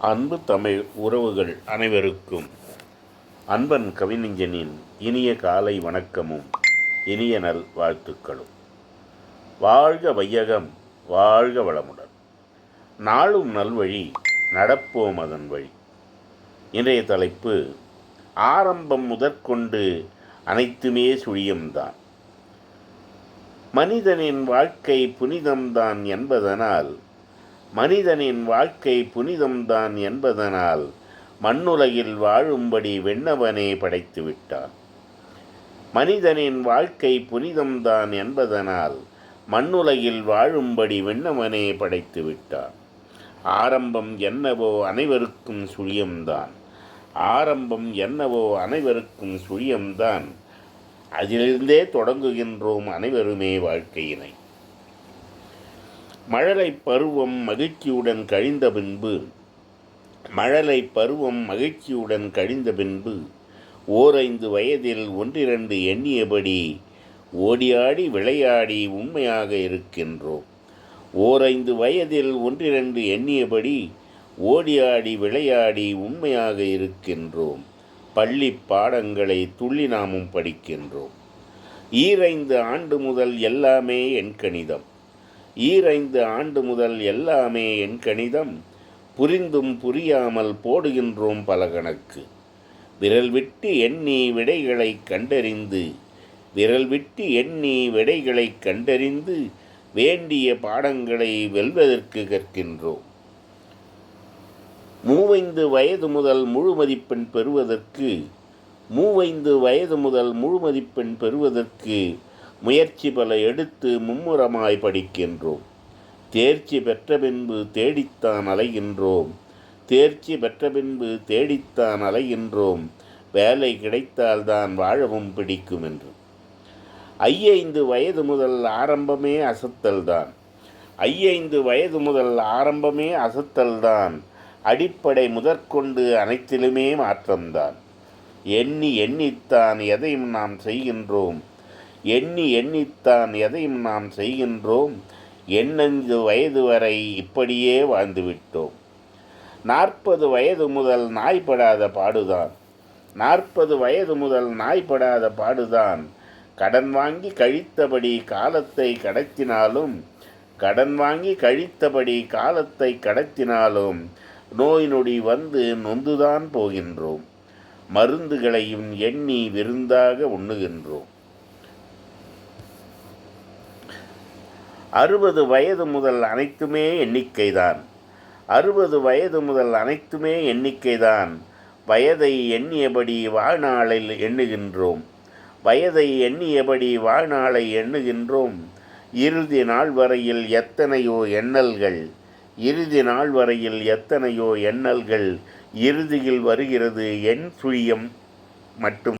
அன்பு தமிழ் உறவுகள் அனைவருக்கும் அன்பன் கவிஞனின் இனிய காலை வணக்கமும் இனிய நல் வாழ்த்துக்களும். வாழ்க வையகம் வாழ்க வளமுடன். நாளும் நல்வழி நடப்போம் அதன் வழி. இன்றைய தலைப்பு ஆரம்பம் முதற்கொண்டு அனைத்துமே சுழியம்தான் மனிதனின் வாழ்க்கை புனிதம்தான் என்பதனால் மனிதனின் வாழ்க்கை புனிதம்தான் என்பதனால் மண்ணுலகில் வாழும்படி வெண்ணவனே படைத்து விட்டான் மனிதனின் வாழ்க்கை புனிதம்தான் என்பதனால் மண்ணுலகில் வாழும்படி வெண்ணவனே படைத்து விட்டான் ஆரம்பம் என்னவோ அனைவருக்கும் சுழியம்தான். ஆரம்பம் என்னவோ அனைவருக்கும் சுழியம்தான். அதிலிருந்தே தொடங்குகின்றோம் அனைவருமே வாழ்க்கையினை. மழலை பருவம் மகிழ்ச்சியுடன் கழிந்த பின்பு மழலை பருவம் மகிழ்ச்சியுடன் கழிந்த பின்பு ஓரைந்து வயதில் ஒன்றிரண்டு எண்ணியபடி ஓடியாடி விளையாடி உண்மையாக இருக்கின்றோம். ஓரைந்து வயதில் ஒன்றிரண்டு எண்ணியபடி ஓடியாடி விளையாடி உண்மையாக இருக்கின்றோம். பள்ளி பாடங்களை துள்ளி நாமும் படிக்கின்றோம். ஈரைந்து ஆண்டு முதல் எல்லாமே என் கணிதம். ஈரைந்து ஆண்டு முதல் எல்லாமே என் கணிதம் புரிந்தும் புரியாமல் போடுகின்றோம் பல கணக்கு விரல் விட்டு எண்ணி விடைகளை கண்டறிந்து விரல் விட்டு எண்ணி விடைகளை கண்டறிந்து வேண்டிய பாடங்களை வெல்வதற்கு கற்கின்றோம். மூவைந்து வயது முதல் முழு மதிப்பெண் பெறுவதற்கு மூவைந்து வயது முதல் முழு மதிப்பெண் பெறுவதற்கு முயற்சி பல எடுத்து மும்முரமாய் படிக்கின்றோம். தேர்ச்சி பெற்ற பின்பு தேடித்தான் அலைகின்றோம். தேர்ச்சி பெற்ற பின்பு தேடித்தான் அலைகின்றோம். வேலை கிடைத்தால்தான் வாழவும் பிடிக்கும் என்று. ஐயைந்து வயது முதல் ஆரம்பமே அசத்தல்தான். ஐயைந்து வயது முதல் ஆரம்பமே அசத்தல்தான். அடிப்படை முதற்கொண்டு அனைத்திலுமே மாற்றம்தான். எண்ணி எண்ணித்தான் எதையும் நாம் செய்கின்றோம். எண்ணி எண்ணித்தான் எதையும் நாம் செய்கின்றோம். எண்ணஞ்சு வயது வரை இப்படியே வாழ்ந்துவிட்டோம். நாற்பது வயது முதல் நாய்படாத பாடுதான். நாற்பது வயது முதல் நாய்படாத பாடுதான். கடன் வாங்கி கழித்தபடி காலத்தை கடத்தினாலும் கடன் வாங்கி கழித்தபடி காலத்தை கடத்தினாலும் நோய் நொடி வந்து நொந்துதான் போகின்றோம். மருந்துகளையும் எண்ணி விருந்தாக உண்ணுகின்றோம். அறுபது வயது முதல் அனைத்துமே எண்ணிக்கைதான். அறுபது வயது முதல் அனைத்துமே எண்ணிக்கைதான். வயதை எண்ணியபடி வாழ்நாளில் எண்ணுகின்றோம். வயதை எண்ணியபடி வாழ்நாளை எண்ணுகின்றோம். இறுதி நாள் வரையில் எத்தனையோ எண்ணல்கள்? இறுதி நாள் வரையில் எத்தனையோ எண்ணல்கள்? இறுதியில் வருகிறது எண் சுழியம் மட்டும்.